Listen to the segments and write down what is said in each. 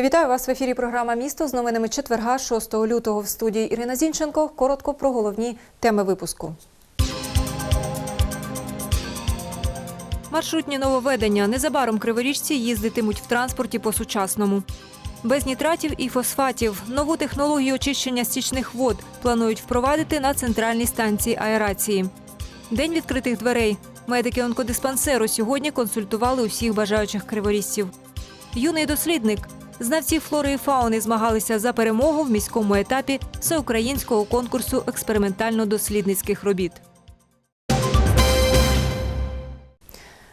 Вітаю вас в ефірі. Програма Місто з новинами четверга, 6 лютого в студії Ірина Зінченко. Коротко про головні теми випуску. Маршрутні нововведення. Незабаром криворіжці їздитимуть в транспорті по-сучасному. Без нітратів і фосфатів. Нову технологію очищення стічних вод планують впровадити на центральній станції аерації. День відкритих дверей. Медики онкодиспансеру сьогодні консультували усіх бажаючих криворіжців. Юний дослідник. Знавці флори і фауни змагалися за перемогу в міському етапі всеукраїнського конкурсу експериментально-дослідницьких робіт.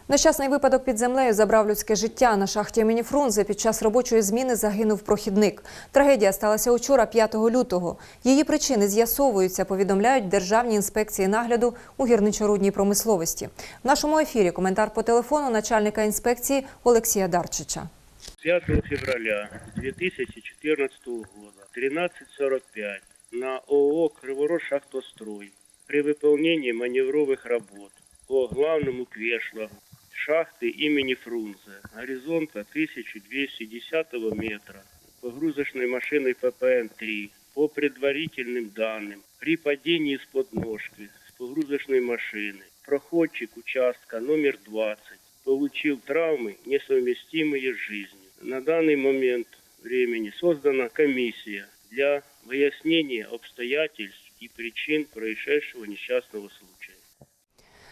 Нещасний випадок під землею забрав людське життя. На шахті імені Фрунзе під час робочої зміни загинув прохідник. Трагедія сталася учора, 5 лютого. Її причини з'ясовуються, повідомляють державні інспекції нагляду у гірничорудній промисловості. В нашому ефірі коментар по телефону начальника інспекції Олексія Дарчича. 5 февраля 2014 года, 13.45, на ООО «Криворож Шахтострой» при выполнении маневровых работ по главному квешлагу шахты имени Фрунзе горизонта 1210 метра погрузочной машиной ППН-3 по предварительным данным при падении с подножки с погрузочной машины проходчик участка номер 20 получил травмы, несовместимые с жизнью. На данный момент времени создана комиссия для выяснения обстоятельств и причин происшедшего несчастного случая.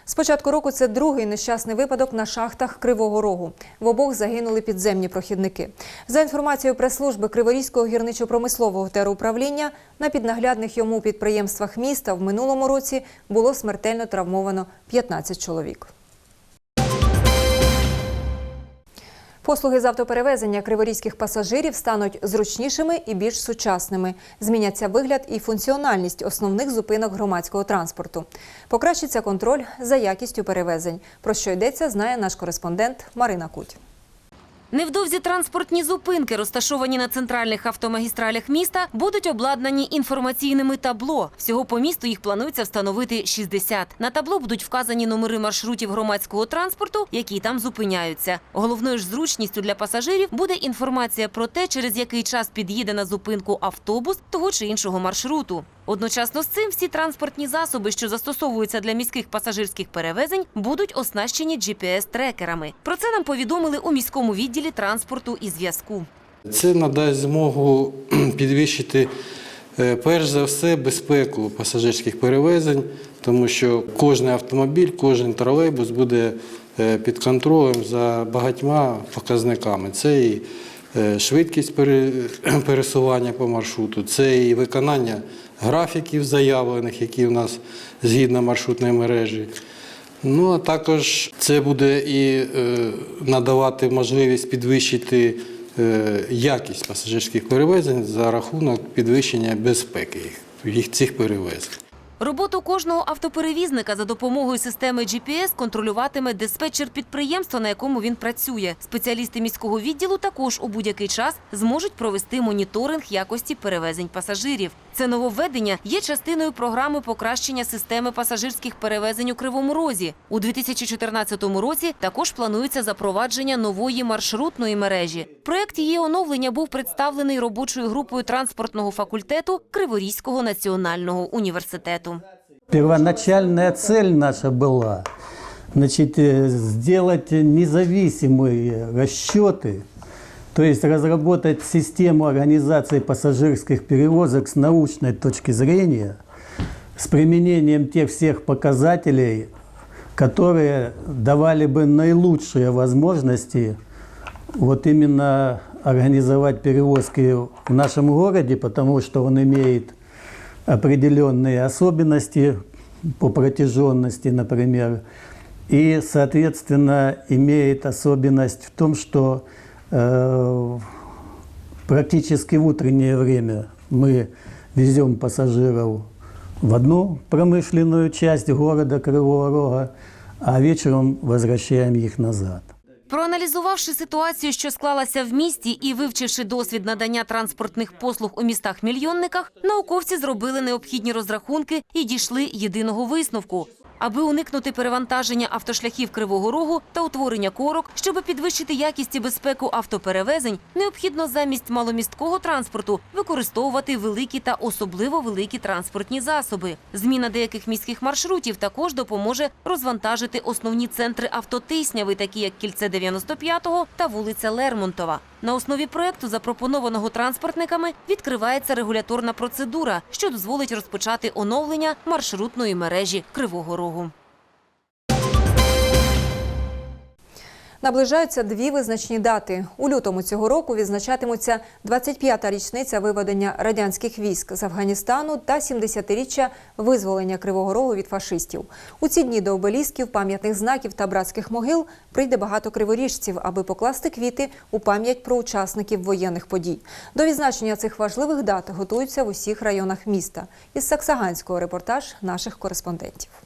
З початку року це другий нещасний випадок на шахтах Кривого Рогу. В обох загинули підземні прохідники. За інформацією прес-служби Криворізького гірничо-промислового теруправління, на піднаглядних йому підприємствах міста в минулому році було смертельно травмовано 15 чоловік. Послуги з автоперевезення криворізьких пасажирів стануть зручнішими і більш сучасними. Зміняться вигляд і функціональність основних зупинок громадського транспорту. Покращиться контроль за якістю перевезень. Про що йдеться, знає наш кореспондент Марина Куть. Невдовзі транспортні зупинки, розташовані на центральних автомагістралях міста, будуть обладнані інформаційними табло. Всього по місту їх планується встановити 60. На табло будуть вказані номери маршрутів громадського транспорту, які там зупиняються. Головною ж зручністю для пасажирів буде інформація про те, через який час під'їде на зупинку автобус того чи іншого маршруту. Одночасно з цим всі транспортні засоби, що застосовуються для міських пасажирських перевезень, будуть оснащені GPS-трекерами. Про це нам повідомили у міському відділі транспорту і зв'язку. Це надасть змогу підвищити е, перш за все безпеку пасажирських перевезень, тому що кожен автомобіль, кожен тролейбус буде е, під контролем за багатьма показниками. Це і е, швидкість пересування по маршруту, це і виконання графіків заявлених, які в нас згідно маршрутної мережі. Ну а також це буде і е, надавати можливість підвищити е, якість пасажирських перевезень за рахунок підвищення безпеки їх, цих перевезень. Роботу кожного автоперевізника за допомогою системи GPS контролюватиме диспетчер підприємства, на якому він працює. Спеціалісти міського відділу також у будь-який час зможуть провести моніторинг якості перевезень пасажирів. Це нововведення є частиною програми покращення системи пасажирських перевезень у Кривому Розі. У 2014 році також планується запровадження нової маршрутної мережі. Проект її оновлення був представлений робочою групою транспортного факультету Криворізького національного університету. Первоначальная цель наша была значит, э, сделать независимые расчеты, то есть разработать систему организации пассажирских перевозок с научной точки зрения, с применением тех всех показателей, которые давали бы наилучшие возможности вот именно организовать перевозки в нашем городе, потому что он имеет определенные особенности по протяженности, например, и, соответственно, имеет особенность в том, что э, практически в утреннее время мы везем пассажиров в одну промышленную часть города Кривого Рога, а вечером возвращаем их назад. Проаналізувавши ситуацію, що склалася в місті, і вивчивши досвід надання транспортних послуг у містах-мільйонниках, науковці зробили необхідні розрахунки і дійшли єдиного висновку. Аби уникнути перевантаження автошляхів Кривого Рогу та утворення корок, щоб підвищити якість і безпеку автоперевезень, необхідно замість маломісткого транспорту використовувати великі та особливо великі транспортні засоби. Зміна деяких міських маршрутів також допоможе розвантажити основні центри автотисняви, такі як кільце 95-го та вулиця Лермонтова. На основі проекту, запропонованого транспортниками, відкривається регуляторна процедура, що дозволить розпочати оновлення маршрутної мережі Кривого Рогу. Наближаються дві визначні дати. У лютому цього року відзначатимуться 25-та річниця виведення радянських військ з Афганістану та 70-річчя визволення Кривого Рогу від фашистів. У ці дні до обелісків, пам'ятних знаків та братських могил прийде багато криворіжців, аби покласти квіти у пам'ять про учасників воєнних подій. До відзначення цих важливих дат готуються в усіх районах міста. Із Саксаганського репортаж наших кореспондентів.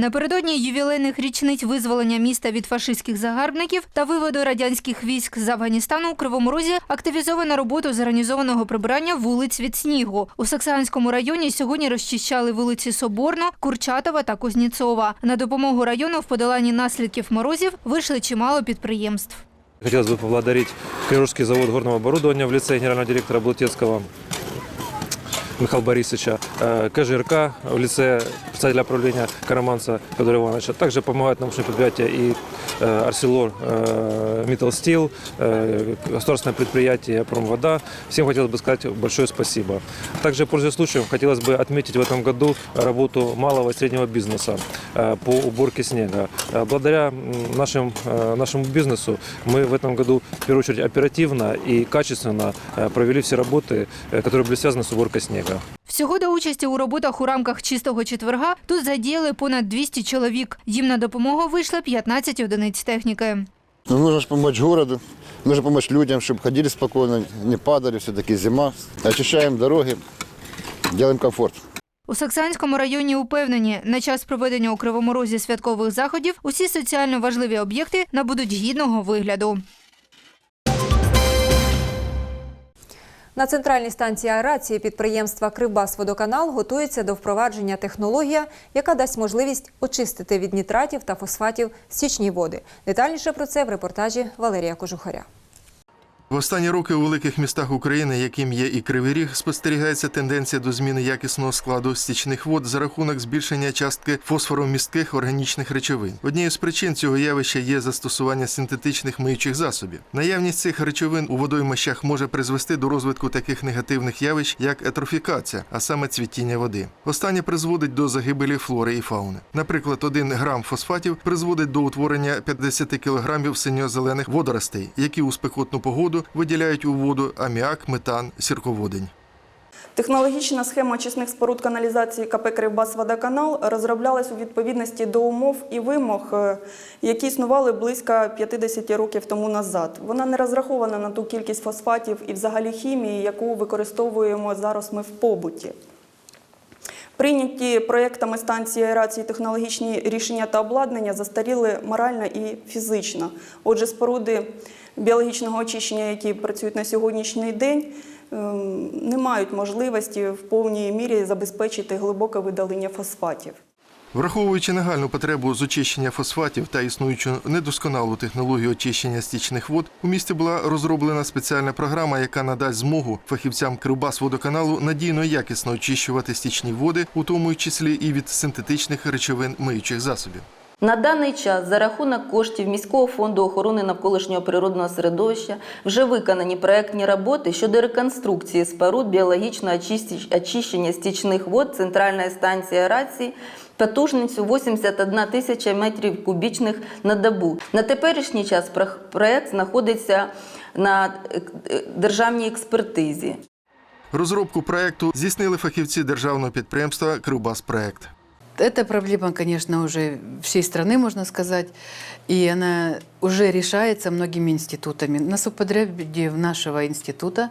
Напередодні ювілейних річниць визволення міста від фашистських загарбників та виводу радянських військ з Афганістану у Кривому Розі активізована роботу з організованого прибирання вулиць від снігу. У Саксанському районі сьогодні розчищали вулиці Соборно, Курчатова та Кузнєцова. На допомогу району в подоланні наслідків морозів вийшли чимало підприємств. Хотелось бы поблагодарить Кривожский завод горного оборудования в лице генерального директора Блутецкого Михаила Борисовича, КЖРК в лице председателя правления Караманца Федора Ивановича. Также помогают научные предприятия и Арселор Миттл Стил, государственное предприятие Промвода. Всем хотелось бы сказать большое спасибо. Также, пользуясь случаем, хотелось бы отметить в этом году работу малого и среднего бизнеса э, по уборке снега. Э, Благодаря нашим, э, нашему бизнесу мы в этом году, в первую очередь, оперативно и качественно провели все работы, которые были связаны с уборкой снега. Всього до участі у роботах у рамках чистого четверга тут задіяли понад 200 чоловік. Їм на допомогу вийшло 15 одиниць техніки. Ну, нужно же помочь городу, нужно помочь людям, чтобы ходили спокойно, не падали, все-таки зима. Очищаем дороги, делаем комфорт. У Саксанському районі упевнені, на час проведення у Кривому Розі святкових заходів усі соціально важливі об'єкти набудуть гідного вигляду. На центральній станції аерації підприємства Кривбасводоканал готується до впровадження технологія, яка дасть можливість очистити від нітратів та фосфатів стічні води. Детальніше про це в репортажі Валерія Кожухаря. В останні роки у великих містах України, яким є і Кривий Ріг, спостерігається тенденція до зміни якісного складу стічних вод за рахунок збільшення частки фосфоромістких органічних речовин. Однією з причин цього явища є застосування синтетичних миючих засобів. Наявність цих речовин у водоймищах може призвести до розвитку таких негативних явищ, як етрофікація, а саме цвітіння води. Останнє призводить до загибелі флори і фауни. Наприклад, один грам фосфатів призводить до утворення 50 кілограмів синьо-зелених водоростей, які у спекотну погоду виділяють у воду аміак, метан, сірководень. Технологічна схема очисних споруд каналізації КП «Кривбасводоканал» розроблялась у відповідності до умов і вимог, е, які існували близько 50 років тому назад. Вона не розрахована на ту кількість фосфатів і взагалі хімії, яку використовуємо зараз ми в побуті. Прийняті проєктами станції аерації технологічні рішення та обладнання застаріли морально і фізично. Отже, споруди біологічного очищення, які працюють на сьогоднішній день, ем, не мають можливості в повній мірі забезпечити глибоке видалення фосфатів. Враховуючи нагальну потребу з очищення фосфатів та існуючу недосконалу технологію очищення стічних вод, у місті була розроблена спеціальна програма, яка надасть змогу фахівцям Кривбасводоканалу надійно і якісно очищувати стічні води, у тому числі і від синтетичних речовин миючих засобів. На даний час за рахунок коштів міського фонду охорони навколишнього природного середовища вже виконані проектні роботи щодо реконструкції споруд біологічного очищення стічних вод центральної станції аерації потужністю 81 тисяча метрів кубічних на добу. На теперішній час про- проект знаходиться на е, е, державній експертизі. Розробку проекту здійснили фахівці державного підприємства Кривбаспроект Эта проблема, конечно, уже всей страны, можно сказать, и она уже решается многими институтами. На субподряде нашего института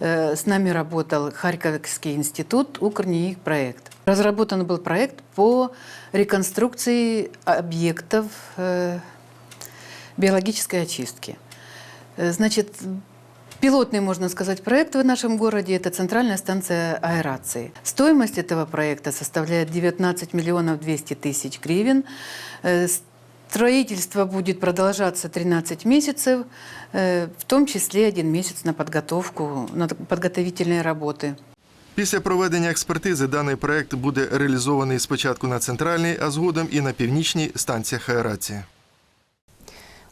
э, с нами работал Харьковский институт «Укрнеик проект». Разработан был проект по реконструкции объектов э, биологической очистки. Э, Значит, Пилотный, можно сказать, проект в нашем городе – это центральная станция аэрации. Стоимость этого проекта составляет 19 миллионов 200 тысяч гривен. Э, Строительство будет продолжаться 13 месяцев, э, в том числе один месяц на подготовку, на подготовительные работы. Після проведення експертизи даний проект буде реалізований спочатку на центральній, а згодом і на північній станціях аерації.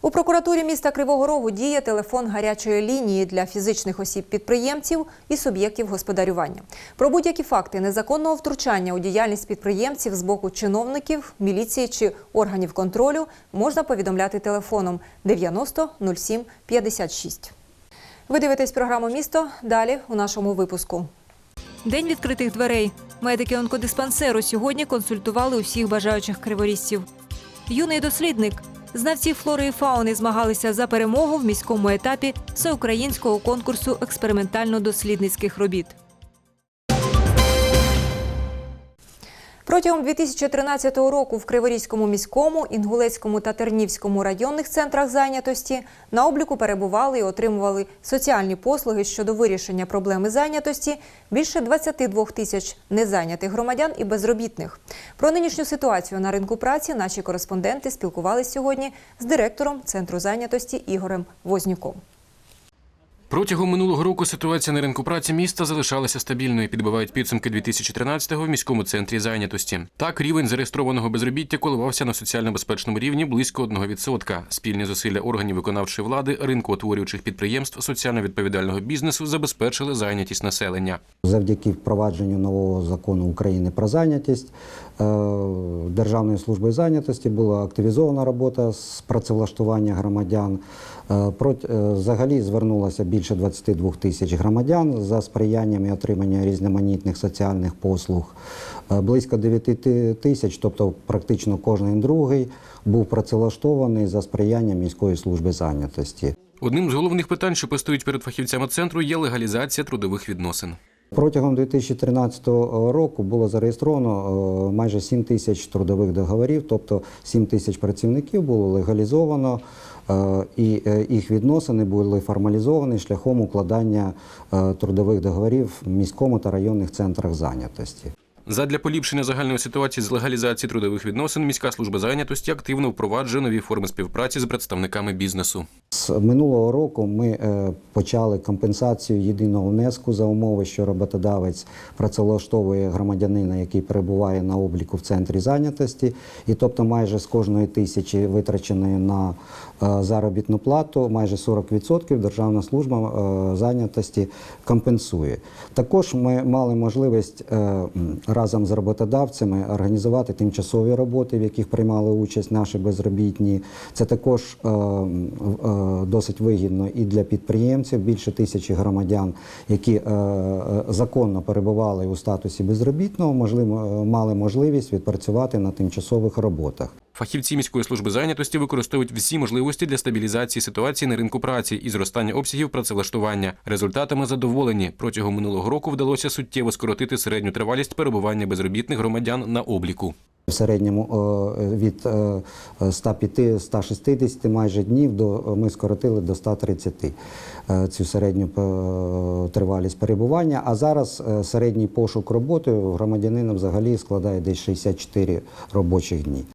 У прокуратурі міста Кривого Рогу діє телефон гарячої лінії для фізичних осіб-підприємців і суб'єктів господарювання. Про будь-які факти незаконного втручання у діяльність підприємців з боку чиновників, міліції чи органів контролю можна повідомляти телефоном 90 07 56. Ви дивитесь програму Місто. Далі у нашому випуску. День відкритих дверей. Медики онкодиспансеру сьогодні консультували усіх бажаючих криворізців. Юний дослідник. Знавці флори і фауни змагалися за перемогу в міському етапі всеукраїнського конкурсу експериментально-дослідницьких робіт. Протягом 2013 року в Криворізькому міському, Інгулецькому та Тернівському районних центрах зайнятості на обліку перебували і отримували соціальні послуги щодо вирішення проблеми зайнятості більше 22 тисяч незайнятих громадян і безробітних. Про нинішню ситуацію на ринку праці наші кореспонденти спілкувалися сьогодні з директором центру зайнятості Ігорем Вознюком. Протягом минулого року ситуація на ринку праці міста залишалася стабільною. Підбивають підсумки 2013-го в міському центрі зайнятості. Так, рівень зареєстрованого безробіття коливався на соціально безпечному рівні близько 1%. Спільні зусилля органів виконавчої влади, ринкоутворюючих підприємств, соціально відповідального бізнесу забезпечили зайнятість населення. Завдяки впровадженню нового закону України про зайнятість е, Державною службою зайнятості була активізована робота з працевлаштування громадян. Е, е, Взагалі звернулося більше 22 тисяч громадян за сприянням і отримання різноманітних соціальних послуг. Близько 9 тисяч, тобто практично кожен другий, був працевлаштований за сприянням міської служби зайнятості. Одним з головних питань, що постають перед фахівцями центру, є легалізація трудових відносин. Протягом 2013 року було зареєстровано е, майже 7 тисяч трудових договорів, тобто 7 тисяч працівників було легалізовано, е, і е, їх відносини були формалізовані шляхом укладання трудових договорів в міському та районних центрах зайнятості. Задля поліпшення загальної ситуації з легалізації трудових відносин міська служба зайнятості активно впроваджує нові форми співпраці з представниками бізнесу. З минулого року ми е, почали компенсацію єдиного внеску за умови, що роботодавець працевлаштовує громадянина, який перебуває на обліку в центрі зайнятості, і тобто майже з кожної тисячі витраченої на е, заробітну плату, майже 40% Державна служба е, зайнятості компенсує. Також ми мали можливість разом з роботодавцями організувати тимчасові роботи, в яких приймали участь наші безробітні. Це також досить вигідно і для підприємців. Більше тисячі громадян, які е, е, законно перебували у статусі безробітного, е, мали можливість відпрацювати на тимчасових роботах. Фахівці міської служби зайнятості використовують всі можливості для стабілізації ситуації на ринку праці і зростання обсягів працевлаштування. Результатами задоволені. Протягом минулого року вдалося суттєво скоротити середню тривалість перебування безробітних громадян на обліку. В середньому е, від е, 105-160 майже днів до ми скоротили до 130 е, цю середню е, тривалість перебування. А зараз е, середній пошук роботи у громадянина взагалі складає десь 64 робочих дні.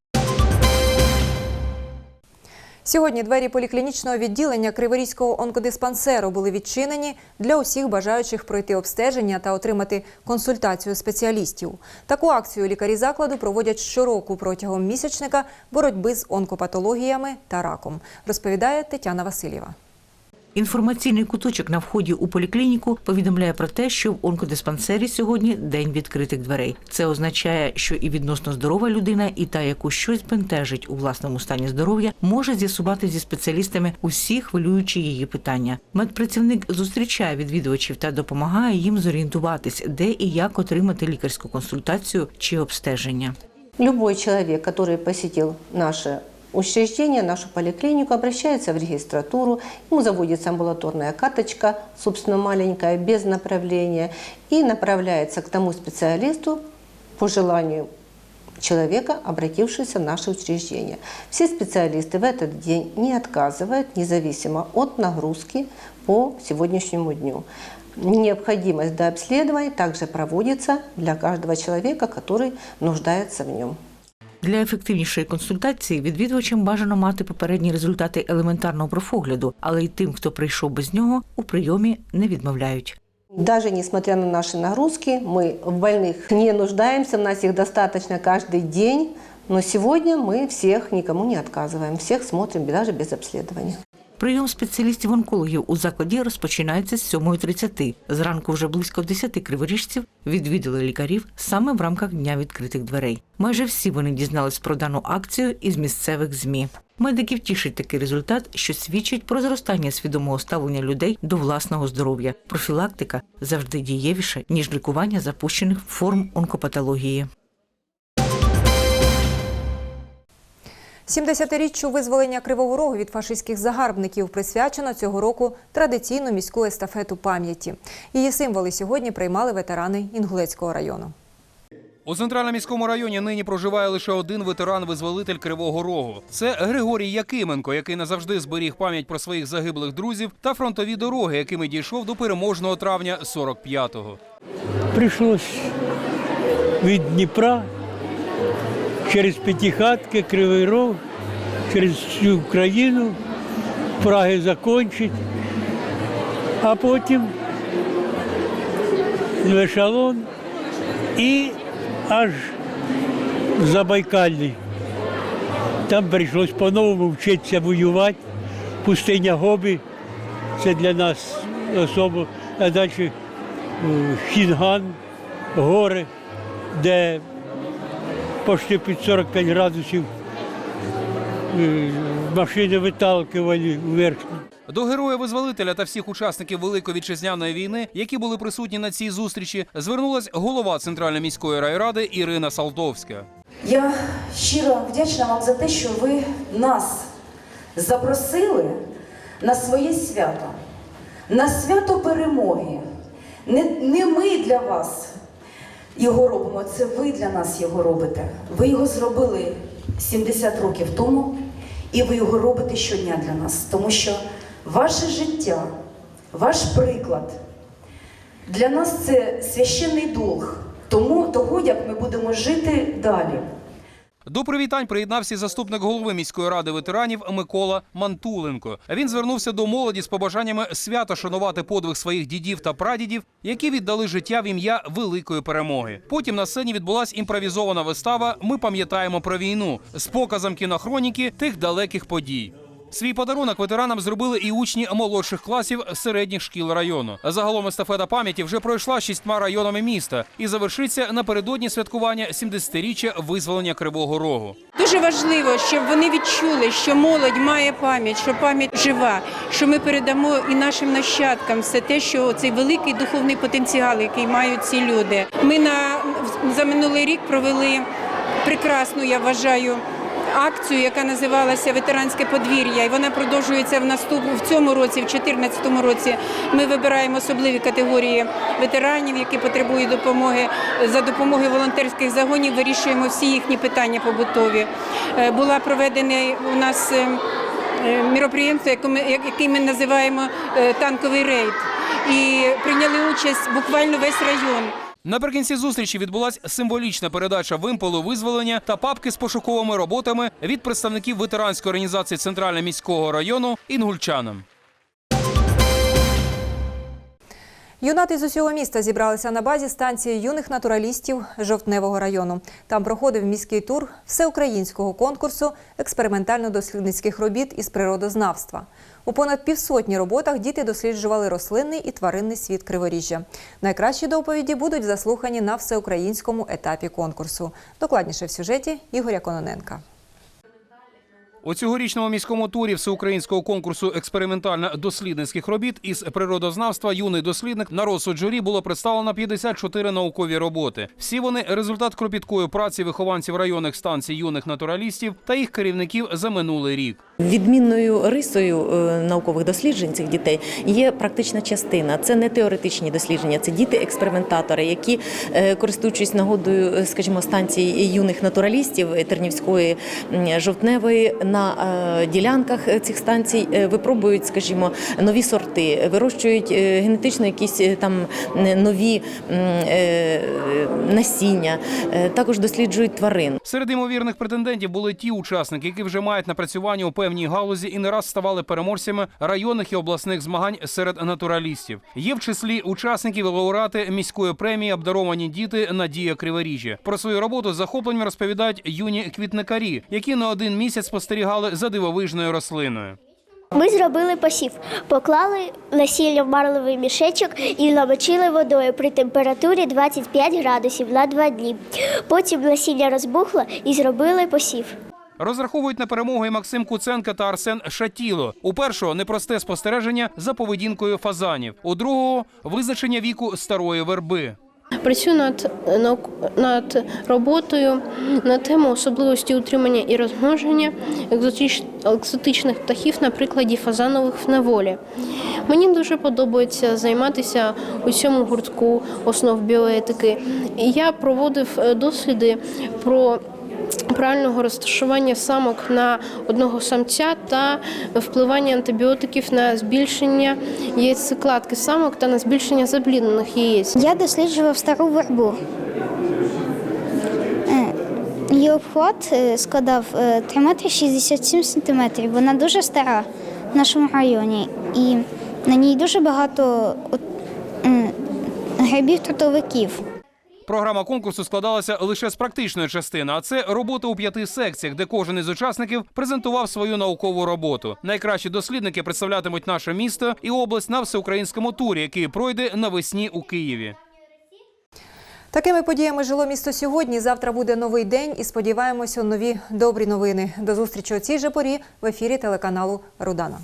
Сьогодні двері поліклінічного відділення Криворізького онкодиспансеру були відчинені для усіх бажаючих пройти обстеження та отримати консультацію спеціалістів. Таку акцію лікарі закладу проводять щороку протягом місячника боротьби з онкопатологіями та раком, розповідає Тетяна Васильєва. Інформаційний куточок на вході у поліклініку повідомляє про те, що в онкодиспансері сьогодні день відкритих дверей. Це означає, що і відносно здорова людина, і та, яку щось бентежить у власному стані здоров'я, може з'ясувати зі спеціалістами усі хвилюючі її питання. Медпрацівник зустрічає відвідувачів та допомагає їм зорієнтуватись, де і як отримати лікарську консультацію чи обстеження. Любой человек, который посетил наше учреждение, нашу поликлинику, обращается в регистратуру, ему заводится амбулаторная карточка, собственно, маленькая, без направления, и направляется к тому специалисту, по желанию человека, обратившегося в наше учреждение. Все специалисты в этот день не отказывают, независимо от нагрузки по сегодняшнему дню. Необходимость до обследования также проводится для каждого человека, который нуждается в нем. Для ефективнішої консультації відвідувачам бажано мати попередні результати елементарного профогляду, але й тим, хто прийшов без нього, у прийомі не відмовляють. Даже несмотря на наши нагрузки, мы в больных не нуждаемся, у нас их достаточно каждый день. Но сегодня мы всех никому не отказываем, всех смотрим даже без обследования. Прийом спеціалістів-онкологів у закладі розпочинається з 7.30. Зранку вже близько 10 криворіжців відвідали лікарів саме в рамках дня відкритих дверей. Майже всі вони дізнались про дану акцію із місцевих змі. Медиків тішить такий результат, що свідчить про зростання свідомого ставлення людей до власного здоров'я. Профілактика завжди дієвіша ніж лікування запущених форм онкопатології. 70-річчю визволення Кривого Рогу від фашистських загарбників присвячено цього року традиційну міську естафету пам'яті. Її символи сьогодні приймали ветерани Інгулецького району. У центральному міському районі нині проживає лише один ветеран-визволитель Кривого Рогу. Це Григорій Якименко, який назавжди зберіг пам'ять про своїх загиблих друзів та фронтові дороги, якими дійшов до переможного травня 45-го. Прийшлось від Дніпра через П'ятихатки, Кривий Рог, через всю Україну, Праги закінчити, а потім в ешелон і аж в Забайкальний. Там прийшлось по-новому вчитися воювати. Пустиня Гобі, це для нас особо, а далі е, Хінган, гори, де почти під 45 градусів е, машини виталкували вверх. До героя-визволителя та всіх учасників Великої вітчизняної війни, які були присутні на цій зустрічі, звернулась голова Центральної міської райради Ірина Салтовська. Я щиро вдячна вам за те, що ви нас запросили на своє свято, на свято перемоги. Не, не ми для вас його робимо, це ви для нас його робите. Ви його зробили 70 років тому, і ви його робите щодня для нас, тому що ваше життя, ваш приклад для нас це священний долг тому того, як ми будемо жити далі. До привітань приєднався заступник голови міської ради ветеранів Микола Мантуленко. Він звернувся до молоді з побажаннями свято шанувати подвиг своїх дідів та прадідів, які віддали життя в ім'я великої перемоги. Потім на сцені відбулася імпровізована вистава Ми пам'ятаємо про війну з показом кінохроніки тих далеких подій. Свій подарунок ветеранам зробили і учні молодших класів середніх шкіл району. Загалом естафета пам'яті вже пройшла шістьма районами міста і завершиться напередодні святкування 70-річчя визволення Кривого Рогу. Дуже важливо, щоб вони відчули, що молодь має пам'ять, що пам'ять жива, що ми передамо і нашим нащадкам все те, що цей великий духовний потенціал, який мають ці люди. Ми на за минулий рік провели прекрасну, я вважаю. Акцію, яка називалася Ветеранське подвір'я, і вона продовжується в наступ в цьому році, в 2014 році. Ми вибираємо особливі категорії ветеранів, які потребують допомоги. За допомогою волонтерських загонів вирішуємо всі їхні питання побутові. Е, Була проведена у нас е, е, міроприємство, яке ми- називаємо танковий рейд, і прийняли участь буквально весь район. Наприкінці зустрічі відбулася символічна передача вимполу визволення та папки з пошуковими роботами від представників ветеранської організації Центрального міського району інгульчанам. Юнати з усього міста зібралися на базі станції юних натуралістів Жовтневого району. Там проходив міський тур всеукраїнського конкурсу експериментально-дослідницьких робіт із природознавства. У понад півсотні роботах діти досліджували рослинний і тваринний світ Криворіжжя. Найкращі доповіді будуть заслухані на всеукраїнському етапі конкурсу. Докладніше в сюжеті Ігоря Кононенка. У цьогорічному міському турі всеукраїнського конкурсу експериментально-дослідницьких робіт із природознавства юний дослідник на розсуд журі було представлено 54 наукові роботи. Всі вони результат кропіткої праці вихованців районних станцій юних натуралістів та їх керівників за минулий рік. Відмінною рисою е, наукових досліджень цих дітей є практична частина. Це не теоретичні дослідження, це діти-експериментатори, які, е, користуючись нагодою, е, скажімо, станції юних натуралістів Тернівської жовтневої на е, ділянках цих станцій е, випробують, скажімо, нові сорти, вирощують е, генетично якісь там нові насіння, також досліджують тварин. Серед ймовірних претендентів були ті учасники, які вже мають напрацювання у певній галузі і не раз ставали переможцями районних і обласних змагань серед натуралістів. Є в числі учасників лауреати міської премії обдаровані діти Надія Криворіжжя. Про свою роботу з захопленням розповідають юні квітникарі, які не один місяць спостерігали за дивовижною рослиною. Ми зробили посів, поклали насілля в марлевий мішечок і намочили водою при температурі 25 градусів на два дні. Потім насіння розбухло і зробили посів. Розраховують на перемогу і Максим Куценко та Арсен Шатіло. У першого непросте спостереження за поведінкою фазанів, у другого визначення віку старої верби. Працюю над, над роботою на тему особливості утримання і розмноження екзотич- екзотичних птахів на прикладі фазанових в неволі. Мені дуже подобається займатися у цьому гуртку основ біоетики. Я проводив е, досліди про правильного розташування самок на одного самця та впливання антибіотиків на збільшення яйцекладки самок та на збільшення запліднених яєць. Я досліджував стару вербу. Е, Її обхват е, складав е, 3 метри 67 сантиметрів. Вона дуже стара в нашому районі. І на ній дуже багато е, грибів-трутовиків. Програма конкурсу складалася лише з практичної частини, а це робота у п'яти секціях, де кожен із учасників презентував свою наукову роботу. Найкращі дослідники представлятимуть наше місто і область на всеукраїнському турі, який пройде навесні у Києві. Такими подіями жило місто сьогодні. Завтра буде новий день і сподіваємося нові добрі новини. До зустрічі о цій же порі в ефірі телеканалу Рудана.